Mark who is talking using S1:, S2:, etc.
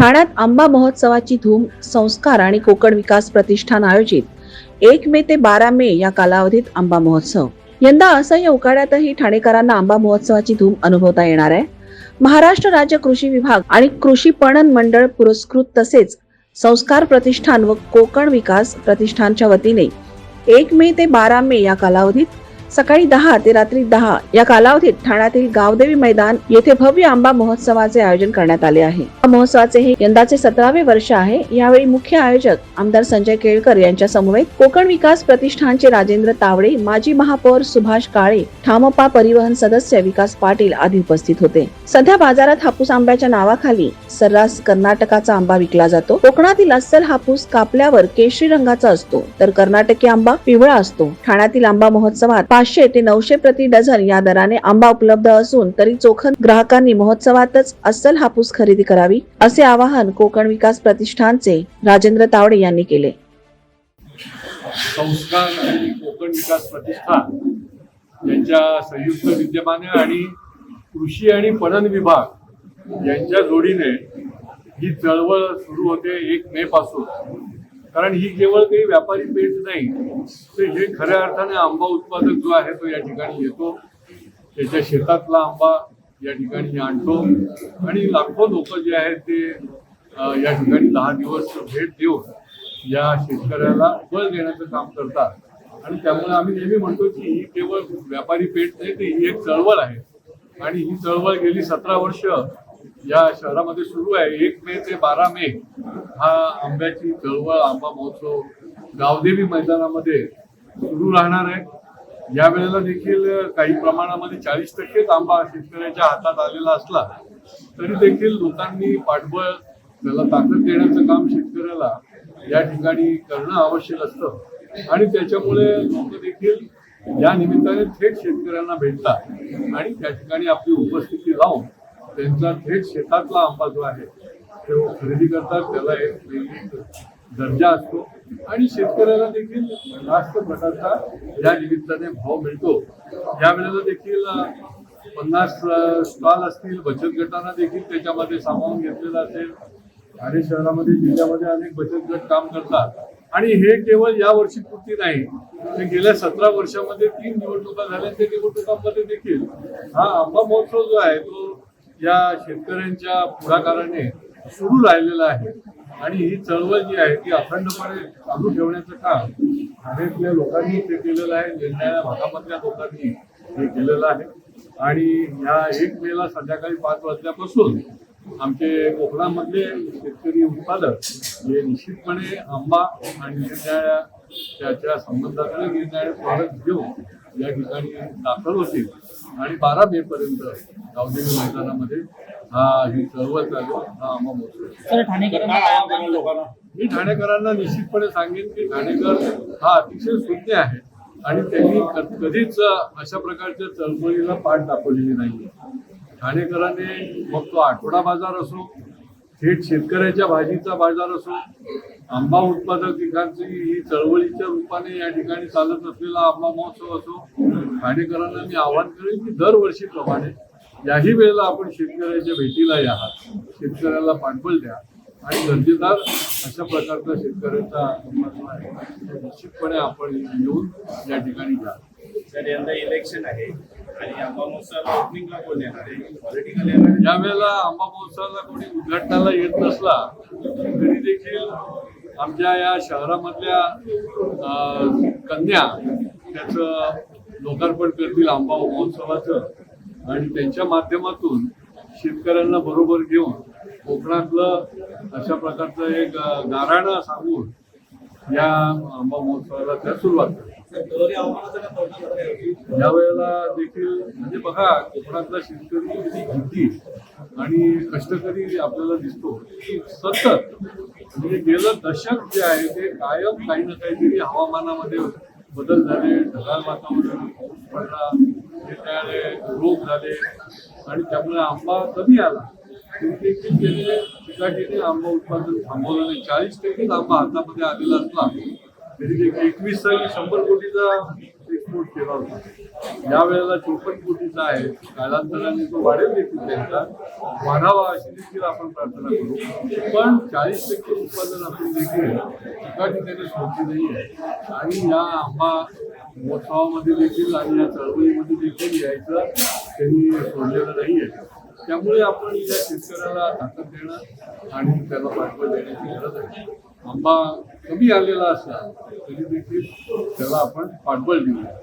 S1: ठाण्यात आंबा महोत्सवाची धूम संस्कार आणि कोकण विकास प्रतिष्ठान आयोजित. एक मे ते बारा मे या कालावधीत आंबा महोत्सव. यंदा असह्य उकाड्यातही ठाणेकरांना आंबा महोत्सवाची धूम अनुभवता येणार आहे. महाराष्ट्र राज्य कृषी विभाग आणि कृषी पणन मंडळ पुरस्कृत तसेच संस्कार प्रतिष्ठान व कोकण विकास प्रतिष्ठानच्या वतीने एक मे ते बारा मे या कालावधीत सकाळी दहा ते रात्री दहा या कालावधीत ठाण्यातील गावदेवी मैदान येथे भव्य आंबा महोत्सवाचे आयोजन करण्यात आले आहे. महोत्सवाचे हे यंदाचे सतरावे वर्ष आहे. यावेळी मुख्य आयोजक आमदार संजय केळकर यांच्या समवेत कोकण विकास प्रतिष्ठानचे राजेंद्र तावडे माजी महापौर सुभाष काळे ठामपा परिवहन सदस्य विकास पाटील आदी उपस्थित होते. सध्या बाजारात हापूस आंब्याच्या नावाखाली सर्रास कर्नाटकाचा आंबा विकला जातो. कोकणातील अस्सल हापूस कापल्यावर केशरी रंगाचा असतो तर कर्नाटकी आंबा पिवळा असतो. ठाण्यातील आंबा महोत्सवात पाचशे ते नऊशे प्रति डझन या दराने आंबा उपलब्ध असून तरी चोखन ग्राहकांनी महोत्सवातच अस्सल हापूस खरेदी करावी असे आवाहन कोकण विकास प्रतिष्ठानचे राजेंद्र तावडे यांनी केले.
S2: संस्कार आणि कोकण विकास प्रतिष्ठान यांच्या संयुक्त विद्यमाने आणि कृषी आणि पणन विभाग यांच्या जोडीने ही चळवळ सुरू होते एक मे पासून. कारण ही केवळ काही व्यापारी पेठ नाही तर हे खऱ्या अर्थाने आंबा उत्पादक जो आहे तो या ठिकाणी येतो. त्याच्या शेतातला आंबा या ठिकाणी आणतो आणि लाखो लोक जे आहेत ते या ठिकाणी दहा दिवस भेट देऊन या शेतकऱ्याला बळ देण्याचं काम करतात. आणि त्यामुळे आम्ही नेहमी म्हणतो की ही केवळ व्यापारी पेठ नाही तर ही एक चळवळ आहे. आणि ही चळवळ गेली सतरा वर्ष या शहरामध्ये सुरू आहे. एक मे ते बारा मे हा आंब्याची चळवळ आंबा महोत्सव गावदेवी मैदानामध्ये सुरू राहणार आहे. या वेळेला देखील काही प्रमाणामध्ये चाळीस टक्केच आंबा शेतकऱ्याच्या हातात आलेला असला तरी देखील लोकांनी पाठबळ त्याला ताकद देण्याचं काम शेतकऱ्याला या ठिकाणी करणं आवश्यक असतं. आणि त्याच्यामुळे लोक देखील या निमित्ताने थेट शेतकऱ्यांना भेटतात आणि त्या ठिकाणी आपली उपस्थिती लावून त्यांचा थेट शेतातला आंबा जो आहे तो खरेदी करतात. त्याला एक दर्जा असतो. आणि शेतकऱ्याला देखील जास्त प्रकारचा या निमित्ताने भाव मिळतो. या वेळेला देखील पन्नास स्टॉल असतील. बचत गटांना देखील त्याच्यामध्ये सामावून घेतलेला असेल. ठाणे शहरामध्ये जिल्ह्यामध्ये अनेक बचत गट काम करतात. आणि हे केवळ या वर्षी पुरती नाही ते गेल्या सतरा वर्षामध्ये तीन निवडणुका झाल्या. त्या निवडणुकांमध्ये देखील हा आंबा महोत्सव जो आहे तो या शेतकऱ्यांच्या पुढाकाराने सुरू राहिलेलं आहे. आणि ही चळवळ जी आहे ती अखंडपणे चालू ठेवण्याचं काम ठाण्यातल्या लोकांनी ते केलेलं आहे. निर्णया भागामधल्या लोकांनी हे केलेलं आहे. आणि ह्या एक मेला संध्याकाळी पाच वाजल्यापासून आमचे कोकणामधले शेतकरी उत्पादक हे निश्चितपणे आंबा आणि निर्णया त्याच्या संबंधातले निर्णय प्रॉडक्ट घेऊन या ठिकाणी दाखल होतील. आणि बारा मे पर्यंत गावदेवी मैदानामध्ये हा ही चळवळ चालू हा
S3: आहे लोकांना?
S2: मी ठाणेकरांना निश्चितपणे सांगेन की ठाणेकर हा अतिशय सुज्ञ आहे. आणि त्यांनी कधीच अशा प्रकारच्या चळवळीला पाठ दाखवलेली नाही ठाणेकरांनी मग तो आठवडा बाजार असो थेट शेतकऱ्याच्या भाजीचा बाजार असो आंबा उत्पादक पिकांची ही चळवळीच्या रूपाने या ठिकाणी चालत असलेला आंबा महोत्सव असो ठाणेकरांना मी आवाहन करेन की दरवर्षीप्रमाणे याही वेळेला आपण शेतकऱ्याच्या भेटीला या शेतकऱ्याला पाठबळ द्या आणि दर्जेदार अशा प्रकारचा शेतकऱ्याचा जो निश्चितपणे आपण येऊन या ठिकाणी घ्या.
S4: तर यंदा इलेक्शन आहे आणि आंबा महोत्सवाला ओपनिंगला कोण येणार आहे? पॉलिटिकल येणार आहे?
S2: या वेळेला आंबा महोत्सवाला कोणी उद्घाटनाला येत नसला तरी देखील आमच्या या शहरामधल्या कन्या त्याचं लोकार्पण करतील आंबा महोत्सवाचं. आणि त्यांच्या माध्यमातून शेतकऱ्यांना बरोबर घेऊन कोकणातलं अशा प्रकारचं एक गाराणं सांगून या आंबा महोत्सवाला त्या सुरुवात या वेळेला देखील म्हणजे बघा कोकणातला शेतकरी किती आणि कष्टकरी आपल्याला दिसतो की सतत म्हणजे गेलं दशक जे आहे ते कायम काही ना काहीतरी हवामानामध्ये बदल झाले ढगाळ वातावरण पाऊस पडला त्याने रोग झाले आणि त्यामुळे आंबा कमी आला? तरी देखील आंबा उत्पादन थांबवलं नाही. चाळीस टक्केच आंबा हातामध्ये आलेला असला म्हणजे एकवीस साली शंभर कोटीचा एक्सपोर्ट केला होता. या वेळेला चोपन्न कोटीचा आहे. कालांतराने तो वाढेल देखील त्यांचा वाढावा अशी देखील आपण प्रार्थना करू. पण चाळीस टक्के उत्पादन आपण देखील एका ठिकाणी सोडली नाही आहे. आणि या आंबा महोत्सवामध्ये देखील आणि या चळवळीमध्ये देखील यायचं त्यांनी सोडलेलं नाही आहे. त्यामुळे आपण या शेतकऱ्याला ताकद देणं आणि त्याला पाठबळ देण्याची गरज आहे. आंबा कमी आलेला असला तरी देखील त्याला आपण पाठबळ देऊया